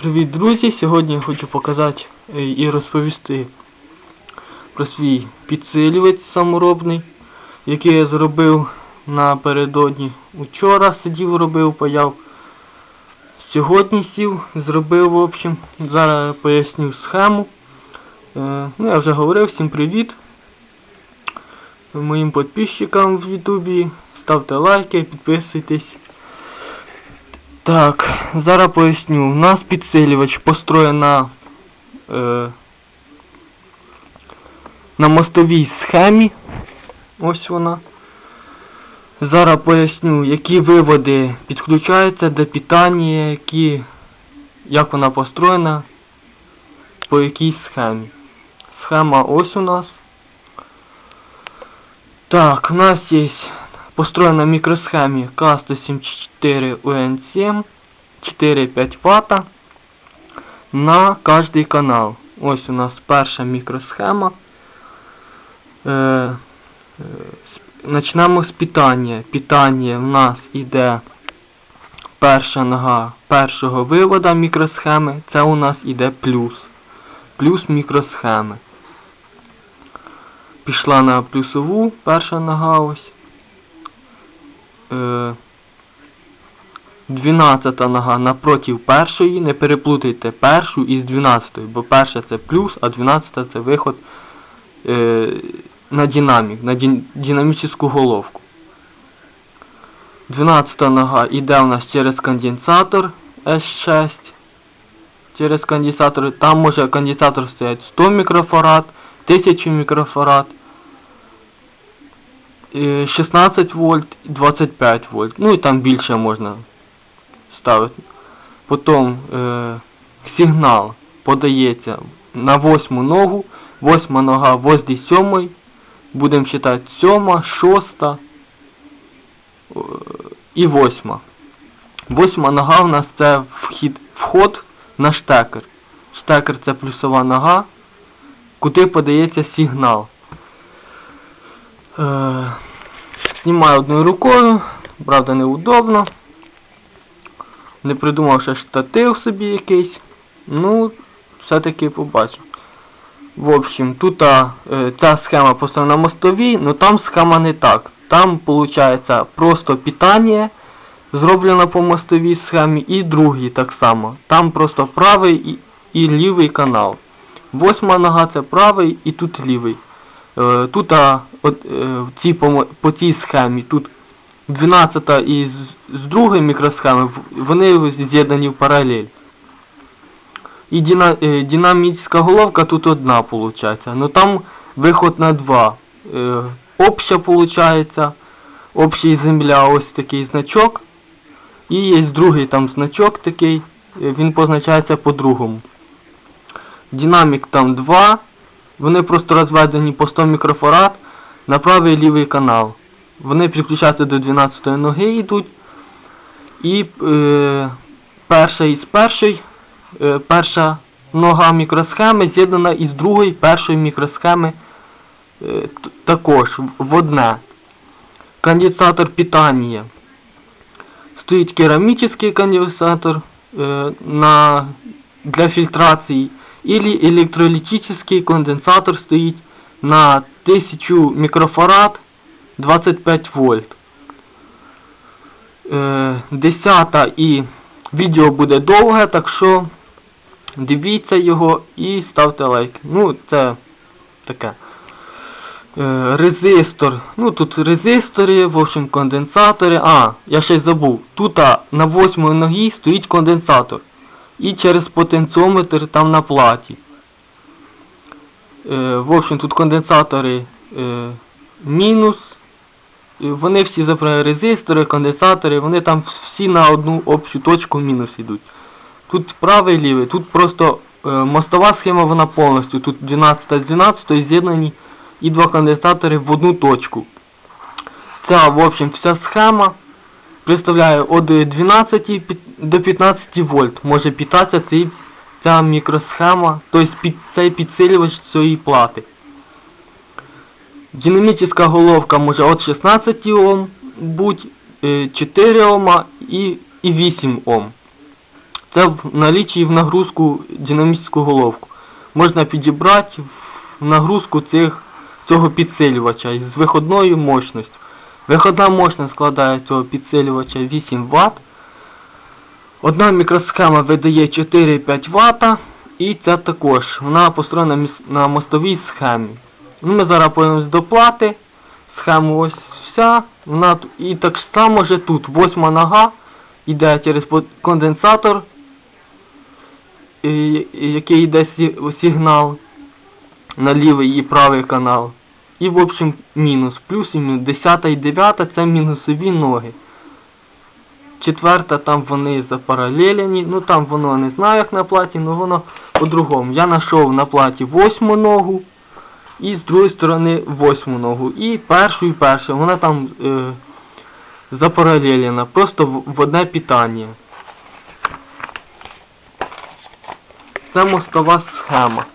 Привіт, друзі! Сьогодні я хочу показати е, і розповісти про свій підсилювач саморобний, який я зробив напередодні. Учора сидів, робив, паяв. Сьогодні сів, зробив, в общем. Зараз поясню схему. Е, Ну, я вже говорив, всім привіт. Моїм підписчикам в Ютубі. Ставте лайки, підписуйтесь. Так, зараз поясню. У нас підсилювач построєн на, е, на мостовій схемі. Ось вона. Зараз поясню, які виводи підключаються до питання, які, як вона построєна, по якій схемі. Схема ось у нас. Так, у нас є построена в микросхеме К174 UN7 4-5 Вт на каждый канал. Ось у нас перша мікросхема. Е, е, Начнемо з питання. Питання в нас іде перша нога першого вивода мікросхеми. Це у нас іде плюс. Плюс мікросхеми. Пішла на плюсову перша нога ось. Е, 12 нога напротив першої. Не переплутайте першу із 12, бо перша це плюс, а 12 це виход е, на динамік, на дин- динамічну головку. 12 нога йде у нас через конденсатор S6. Через конденсатор. Там може конденсатор стоять 100 мікрофарад, 1000 мікрофарад. е, 16 вольт, 25 вольт. Ну і там більше можна ставити. Потім е, сигнал подається на восьму ногу. Восьма нога возле сьомої. Будемо читати сьома, шоста е, і восьма. Восьма нога у нас це вхід, вход на штекер. Штекер це плюсова нога, куди подається сигнал. Е, Знімаю одною рукою, правда неудобно. Не придумав ще штатив собі якийсь. Ну, все-таки побачив. В общем, тут а, е, ця схема построєна на мостовій, але там схема не так. Там виходить просто питання зроблено по мостовій схемі і другий так само. Там просто правий і, і лівий канал. Восьма нога це правий і тут лівий. Е, тут а, от, е, в цій, по, по цій схемі тут 12 і з, другої мікросхеми вони з'єднані в паралель. І дина, е, динамічна головка тут одна виходить. Ну там виход на два. Е, обща виходить. Общий земля ось такий значок. І є другий там значок такий. е, Він позначається по-другому. Динамік там 2. Вони просто розведені по 100 мікрофарад на правий і лівий канал. Вони підключаються до 12 ноги йдуть. І е, перша із першої, е, перша нога мікросхеми з'єднана із другої першої мікросхеми е, також в одне. Конденсатор питання. Стоїть керамічний конденсатор е, на, для фільтрації. Или електролітичний конденсатор стоїть на 1000 мікрофарад 25 вольт. Е, Десята і відео буде довге, так що дивіться його і ставте лайк. Ну, це таке. Е, Резистор. Ну тут резистори, в общем, конденсатори. А, я ще й забув. Тут на восьмій ногі стоїть конденсатор. І через потенціометр там на платі. Е, в общем, тут конденсатори мінус. Е, Вони всі запрягані резистори, конденсатори, вони там всі на одну общу точку мінус йдуть. Тут правий лівий, тут просто е, мостова схема вона повністю. Тут 12 з 12 з'єднані і два конденсатори в одну точку. Ця, в общем, вся схема представляє від 12 до 15 вольт. Може питатися ця мікросхема, тобто цей підсилювач цієї плати. Динамічна головка може від 16 Ом бути, е, 4 Ома і, і 8 Ом. Це в наличии в нагрузку динамічну головку. Можна підібрати в нагрузку цих, цього підсилювача з виходною мощністю. Виходна мощність складає цього підсилювача 8 Вт. Одна мікросхема видає 4-5 Вт. І це також. Вона построєна на мостовій схемі. Ну, ми зараз повернемось до плати. Схема ось вся. Вона, і так само же тут восьма нога йде через конденсатор, який йде сигнал на лівий і правий канал. І в общем мінус. Плюс і мінус. Десята і дев'ята це мінусові ноги. Четверта там вони запаралелені. Ну там воно не знаю як на платі, але воно по-другому. Я знайшов на платі восьму ногу і з другої сторони восьму ногу. І першу і першу. Вона там е, запаралелена. Просто в, в одне питання. Це мостова схема.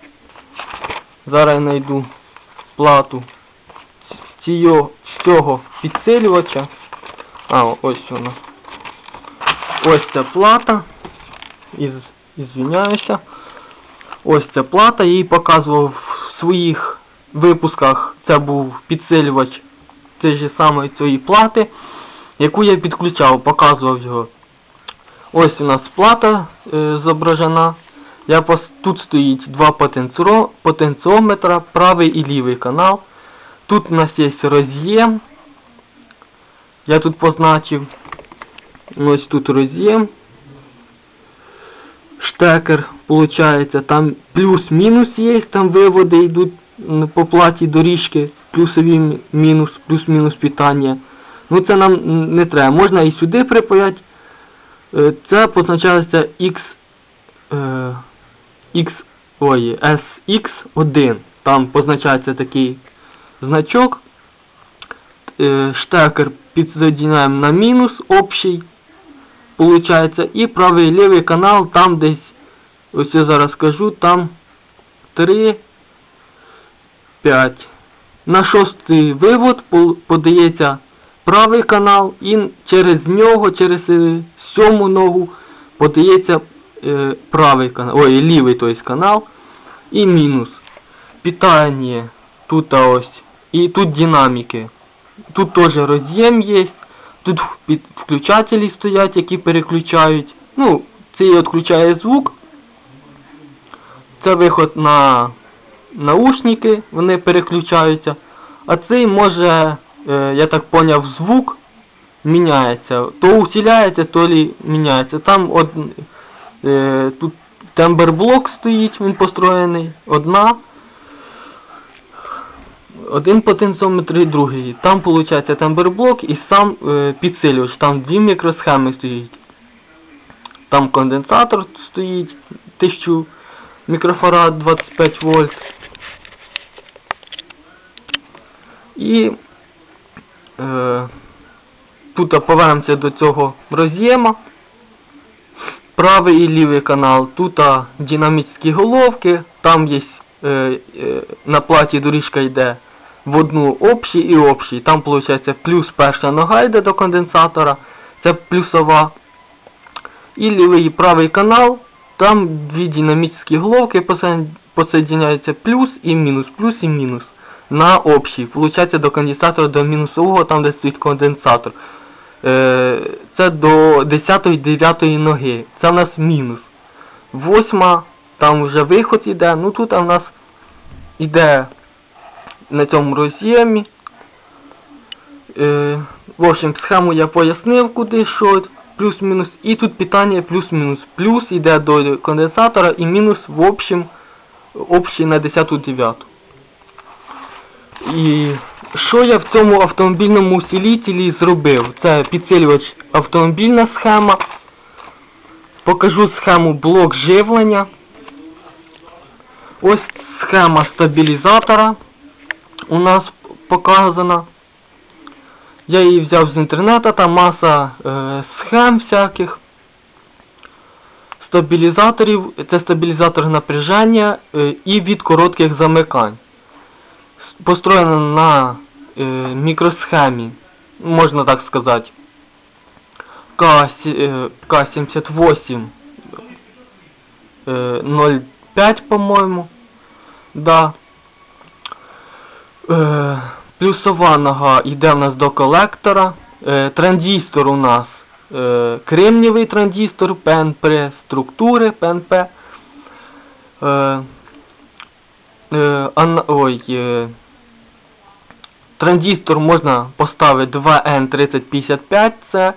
Зараз я знайду плату з цього, підсилювача. А, ось вона. Ось ця плата. Із, ізвиняюся. Ось ця плата. Я її показував в своїх випусках. Це був підсилювач цієї ж самої цієї плати, яку я підключав, показував його. Ось у нас плата е, зображена. Я пос... Тут стоїть два потенціо... потенціометра, правий і лівий канал. Тут у нас є роз'єм. Я тут позначив. Ось тут роз'єм. Штекер, получається, там плюс-мінус є, там виводи йдуть по платі доріжки, плюсові мінус, плюс-мінус питання. Ну це нам не треба. Можна і сюди припаяти. Е, Це позначається X, е, X, ой, SX1. Там позначається такий значок. Е, Штекер підсоединяємо на мінус общий. Получається, і правий і лівий канал там десь, ось я зараз скажу, там 3, 5. На шостий вивод подається правий канал і через нього, через е, сьому ногу подається е, правий канал, ой, лівий той канал і мінус. Питання тут ось. І тут динаміки. Тут теж роз'єм є. Тут включателі стоять, які переключають. Ну, цей відключає звук. Це виход на наушники, вони переключаються. А цей може, е, я так поняв, звук міняється. То усиляється, то лі міняється. Там од, е, тут темберблок стоїть, він построєний. Одна. Один потенціометр і другий. Там виходить темберблок і сам е, підсилювач. Там дві мікросхеми стоїть. Там конденсатор стоїть 1000 мікрофарад 25 вольт. І е, тут повернемося до цього роз'єма. Правий і лівий канал. Тут динамічні головки, там є е, е, на платі доріжка йде в одну общий і общий. Там виходить плюс перша нога йде до конденсатора, це плюсова. І лівий і правий канал, там дві динамічні головки посо- плюс і мінус, плюс і мінус на общий. Получається до конденсатора до мінусового, там де стоїть конденсатор. Е, це до 10-9 ноги. Це в нас мінус. Восьма, там вже виход іде. Ну тут в нас іде на цьому роз'ємі. Е, в общем, схему я пояснив, куди що, плюс-мінус. І тут питання плюс-мінус. Плюс іде до конденсатора і мінус в общем, общий на 10-9. І що я в цьому автомобільному усилителі зробив? Це підсилювач автомобільна схема. Покажу схему блок живлення. Ось схема стабілізатора у нас показана. Я її взяв з інтернету, там маса е, схем всяких. Стабілізаторів, це стабілізатор напряження е, і від коротких замикань. Построєно на е, мікросхемі, можна так сказати. К, сі- е, К78 е, 0,5, по-моєму. Да. Е, плюсова нога йде в нас до колектора. Е, транзистор у нас е, кремнівий транзистор, ПНП структури, ПНП. Е, е, ой, е, транзистор можна поставити 2N3055, це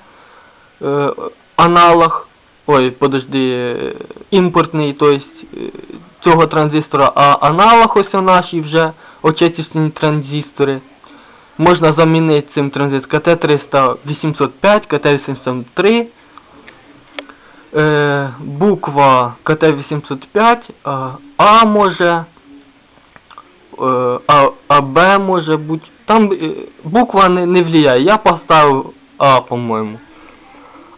е, аналог, ой, подожди, імпортний, то е, цього транзистора, а аналог ось у наші вже отечественні транзистори. Можна замінити цим транзистор КТ-300 805, КТ-803, е, буква КТ-805, а, може, е, а, а може бути. Там е, буква не, не влияє. Я поставив А, по-моєму.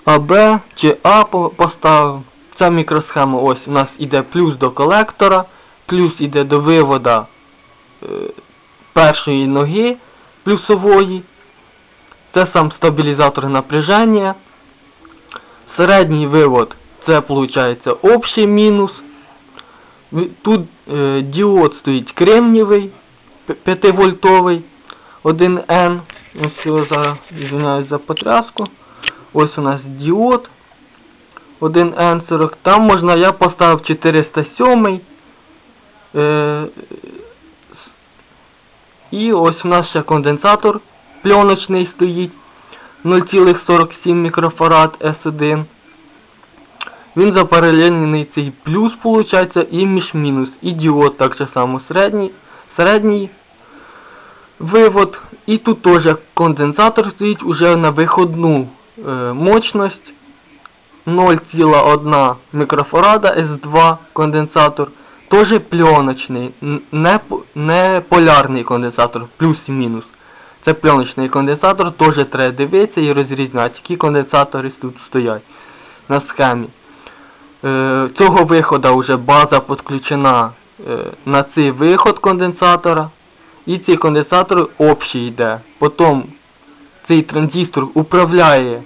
А Б чи А по- поставив. Ця мікросхема ось у нас іде плюс до колектора, плюс іде до вивода е, першої ноги плюсової. Це сам стабілізатор напряження. Середній вивод це виходить общий мінус. Тут е, діод стоїть кремнівий, 5 вольтовий, 1N. Ось його зараз извиняюсь за потряску. Ось у нас діод 1N40. Там можна, я поставив 407. Е, і ось у нас ще конденсатор пленочний стоїть 0,47 мікрофарад S1. Він запаралельний цей плюс, виходить, і між мінус. І діод так само середній, середній вивод. І тут теж конденсатор стоїть уже на виходну е, мощність 0,1 мікрофарада S2 конденсатор. Теж пленочний, не, не полярний конденсатор, плюс і мінус. Це пленочний конденсатор, теж треба дивитися і розрізняти, які конденсатори тут стоять на схемі. Е, цього виходу вже база підключена е, на цей виход конденсатора. І цей конденсатор общий йде. Потім цей транзистор управляє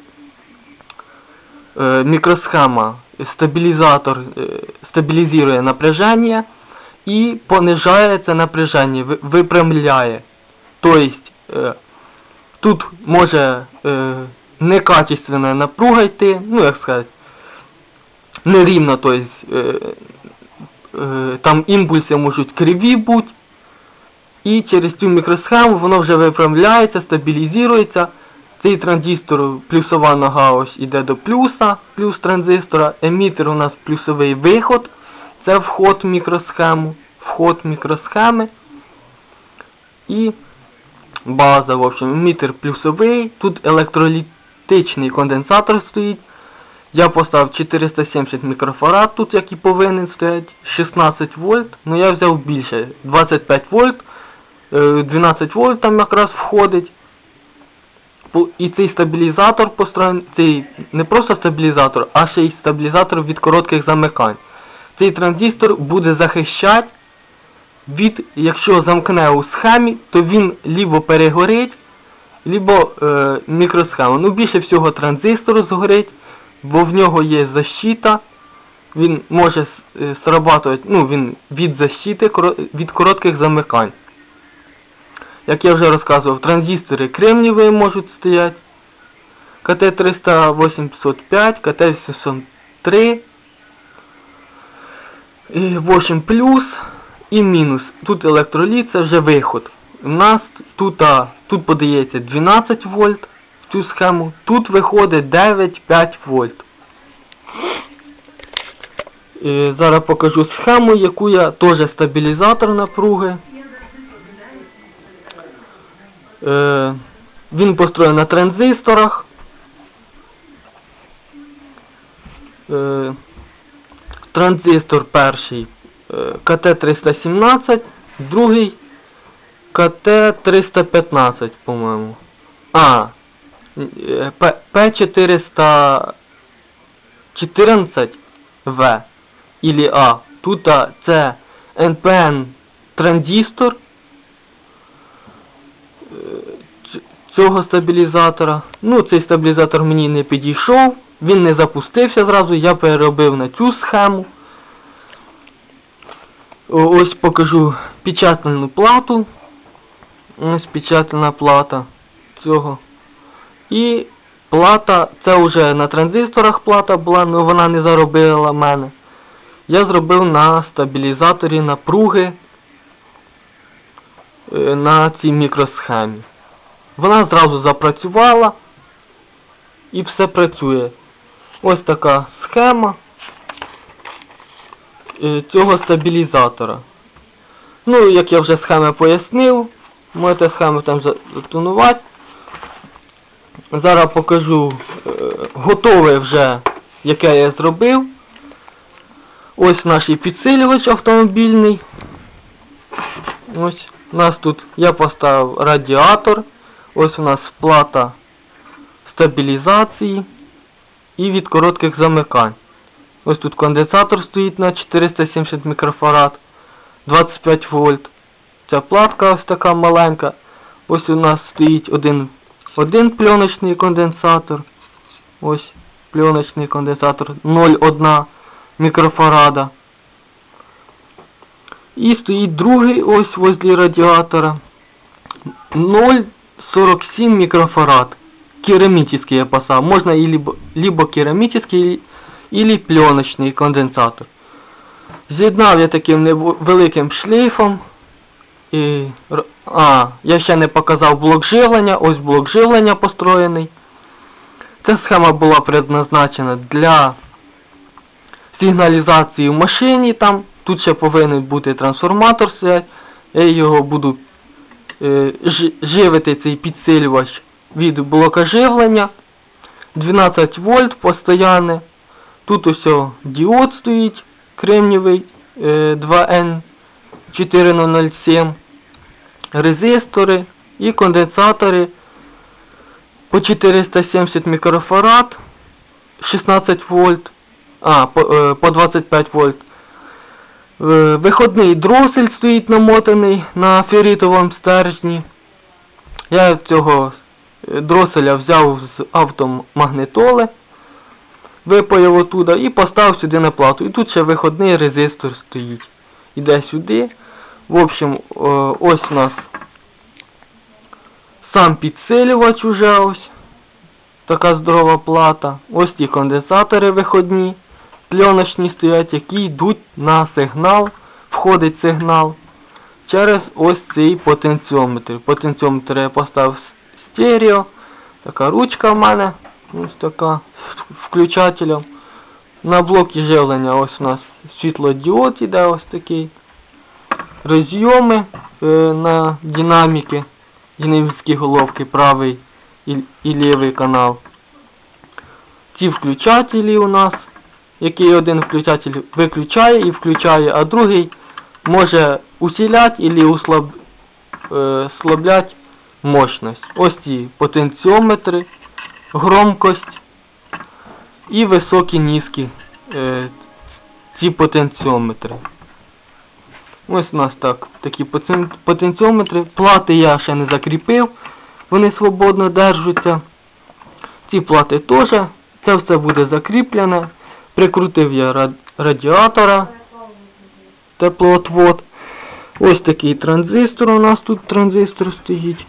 е, мікросхема, стабілізатор е, стабілізує напряження і понижає це напряження, випрямляє. Тобто е, тут може е, некачественна напруга йти, ну як сказати, нерівно, тобто е, е, там імпульси можуть криві бути. І через цю мікросхему воно вже виправляється, стабілізується. Цей транзистор плюсова нога ось іде до плюса, плюс транзистора. Емітер у нас плюсовий виход. Це вход в мікросхему. Вход мікросхеми. І база, в общем, емітер плюсовий. Тут електролітичний конденсатор стоїть. Я поставив 470 мікрофарад тут, як і повинен стояти, 16 вольт, ну я взяв більше, 25 вольт, 12 вольт там якраз входить. І цей стабілізатор построєний, цей не просто стабілізатор, а ще й стабілізатор від коротких замикань. Цей транзистор буде захищати від, якщо замкне у схемі, то він лібо перегорить, либо е, мікросхема. Ну більше всього транзистор згорить, бо в нього є защита. Він може е, срабатувати, ну він від защити від коротких замикань. Як я вже розказував, транзистори кремнієві можуть стояти. КТ-385, КТ-703, і 8 плюс і мінус. Тут електроліт, це вже виход. У нас тут, а, тут подається 12 вольт в цю схему, тут виходить 9-5 вольт. І зараз покажу схему, яку я теж стабілізатор напруги. Е, він построєний на транзисторах. Е, транзистор перший е, КТ-317, другий КТ-315, по-моєму. А, е, П- П414В или А. Тут це NPN транзистор цього стабілізатора. Ну, цей стабілізатор мені не підійшов, він не запустився зразу, я переробив на цю схему. Ось покажу печатальну плату. Ось печатальна плата цього. І плата, це вже на транзисторах плата була, але вона не заробила мене. Я зробив на стабілізаторі напруги е, на цій мікросхемі. Вона зразу запрацювала і все працює. Ось така схема е, цього стабілізатора. Ну, як я вже схеми пояснив, можете схему там затонувати. Зараз покажу е, готове вже, яке я зробив. Ось наш підсилювач автомобільний. Ось у нас тут я поставив радіатор. Ось у нас плата стабілізації і від коротких замикань. Ось тут конденсатор стоїть на 470 мікрофарад, 25 вольт. Ця платка ось така маленька. Ось у нас стоїть один, один пленочний конденсатор. Ось пленочний конденсатор 0,1 мікрофарада. І стоїть другий ось возле радіатора 0,47 микрофарад. Керамический я поставил. Можно и либо, либо керамический, или пленочний конденсатор. З'єднав я таким невеликим шлейфом. І, а, я ще не показав блок живлення. Ось блок живлення построєний. Ця схема була предназначена для сигналізації в машині там. Тут ще повинен бути трансформатор. Я його буду е, живити цей підсилювач від блока живлення. 12 вольт постоянне. Тут ось діод стоїть кремнівий е, 2N4007. Резистори і конденсатори по 470 мікрофарад 16 вольт. А, по, е, по 25 вольт. Е, Виходний дросель стоїть намотаний на ферритовому стержні. Я цього е, дроселя взяв з автомагнитоли, випаяв отуда і поставив сюди на плату. І тут ще виходний резистор стоїть. Іде сюди. В общем, е, ось у нас сам підсилювач уже ось. Така здорова плата. Ось ті конденсатори виходні пленочні стоять, які йдуть на сигнал, входить сигнал через ось цей потенціометр. Потенціометр я поставив стерео. Така ручка в мене. Ось така з включателем. На блокі живлення ось у нас світлодіод іде ось такий. Розйоми е, на динаміки, динамічні головки, правий і, і лівий канал. Ці включателі у нас який один включатель виключає і включає, а другий може усиляти или услаб, е, слаблять мощність. Ось ці потенціометри, громкость і високі низькі е, ці потенціометри. Ось у нас так, такі потенціометри. Плати я ще не закріпив, вони свободно держаться. Ці плати теж, це все буде закріплене. Прикрутив я радіатора, теплоотвод. Ось такий транзистор у нас тут транзистор стоїть.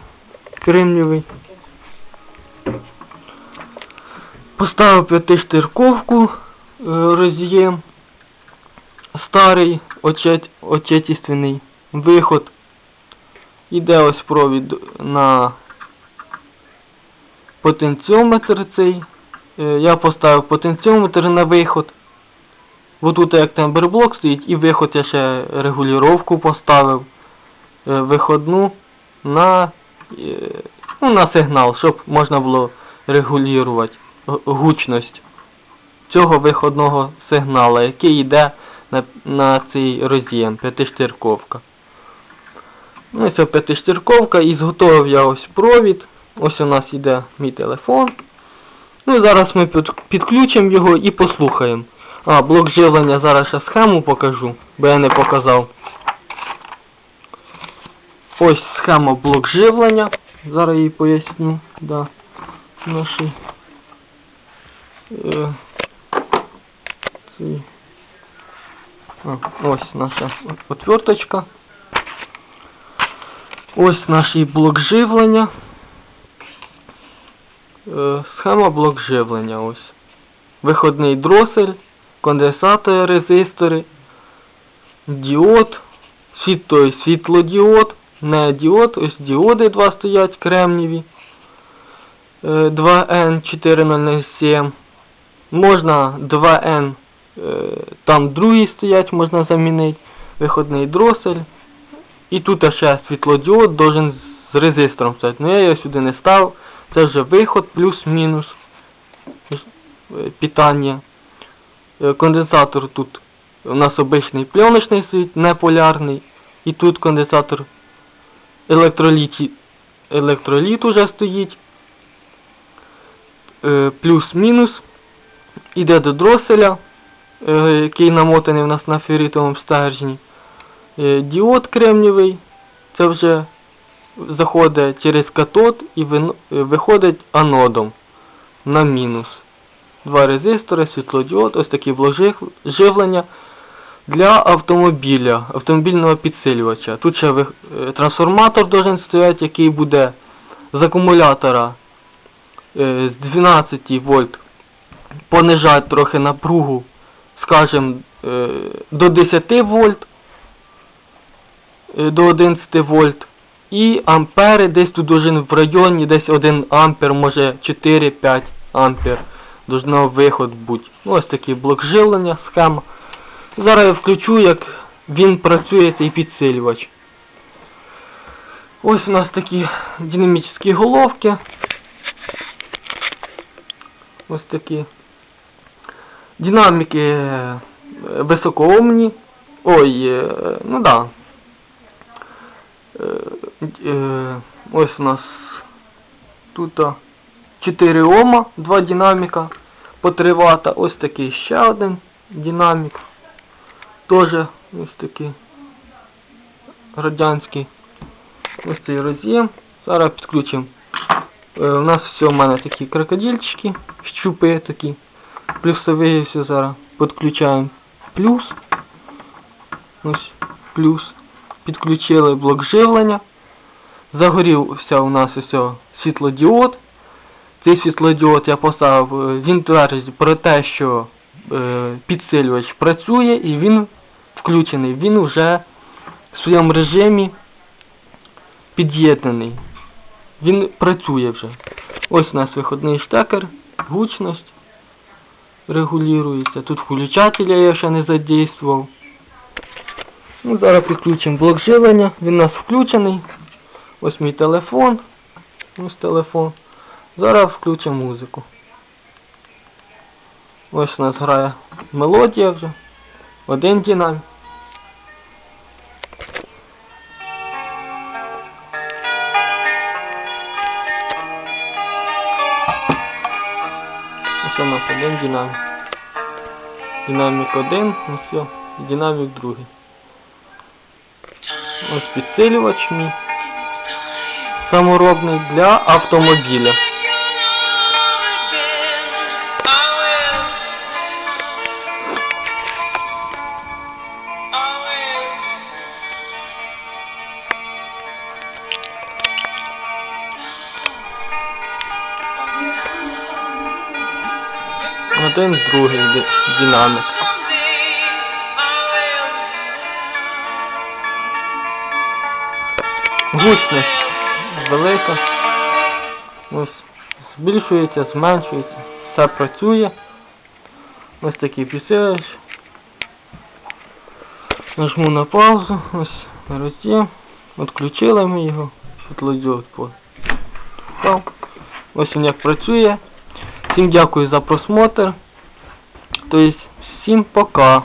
Кремнівий. Поставив п'ятиштирковку е, роз'єм. Старий отечественний виход. Іде ось провід на потенціометр цей. Е, Я поставив потенціометр на виход. Бо тут як темберблок стоїть і виход я ще регулювання поставив е, виходну на, е, ну, на сигнал, щоб можна було регулювати гучність цього виходного сигнала, який йде на, на цей роз'єм, п'ятиштирковка. Ну, це п'ятиштирковка і зготовив я ось провід. Ось у нас йде мій телефон. Ну і зараз ми підключимо його і послухаємо. А, блок живлення зараз ще схему покажу, бо я не показав. Ось схема блок живлення. Зараз її поясню. Да. Наші. Е, цей. А, Ось наша отверточка. Ось наш блок живлення. Е, Схема блок живлення ось. Виходний дросель, конденсатори, резистори, діод, світ, той світлодіод, не діод, ось діоди два стоять кремніві. Е, 2N4007. Можна 2N, е, там другі стоять, можна замінити. Виходний дросель. І тут ще світлодіод должен з резистором стояти. Ну я його сюди не став. Це вже виход плюс-мінус е, питання. Е, Конденсатор тут у нас обичний пленочний стоїть, не полярний. І тут конденсатор електроліті, електроліт уже стоїть. Е, Плюс-мінус. Іде до дроселя, який намотаний у нас на ферритовому стержні. Діод кремнівий. Це вже заходить через катод і е, виходить анодом на мінус. Два резистори, світлодіод, ось такий блок живлення для автомобіля, автомобільного підсилювача. Тут ще е, трансформатор должен стояти, який буде з акумулятора е, з 12 вольт понижати трохи напругу, скажем, е, до 10 вольт, до 11 вольт. І ампери десь тут должен в районі десь 1 ампер, може 4-5 ампер. Должно виход бути. Ну, ось такий блок живлення, схема. Зараз я включу, як він працює цей підсилювач. Ось у нас такі динамічні головки. Ось такі. Динаміки е, високоумні. Ой, е, ну да. Е, е, Ось у нас тут 4 Ома, два динаміка по 3 Вт. Ось такий ще один динамік. Тоже ось такий радянський. Ось цей роз'єм. Зараз підключимо. Е, у нас все в мене такі крокодильчики, щупи такі. Плюсові все зараз підключаємо плюс. Ось плюс. Підключили блок живлення. Загорівся у нас ось світлодіод. Цей світлодіод я поставив, е, він твердить про те, що е, підсилювач працює і він включений. Він вже в своєму режимі під'єднаний. Він працює вже. Ось у нас виходний штекер, гучність регулюється. Тут включателя я ще не задействував. Ну, зараз підключимо блок живлення. Він у нас включений. Ось мій телефон. Ось телефон. Зараз включимо музику. Ось у нас грає мелодія вже. Один динамік. Ось у нас один динамік. Динамік один, ну все, динамік другий. Ось підсилювач мій. Саморобний для автомобіля. Один другий ди- динамік. Гучність велика. Ось збільшується, зменшується, все працює. Ось такий підсилювач. Нажму на паузу, ось роз'єм. Відключили ми його. Світлодіод по. Ось він як працює. Всім дякую за просмотр. Тобто, всім пока.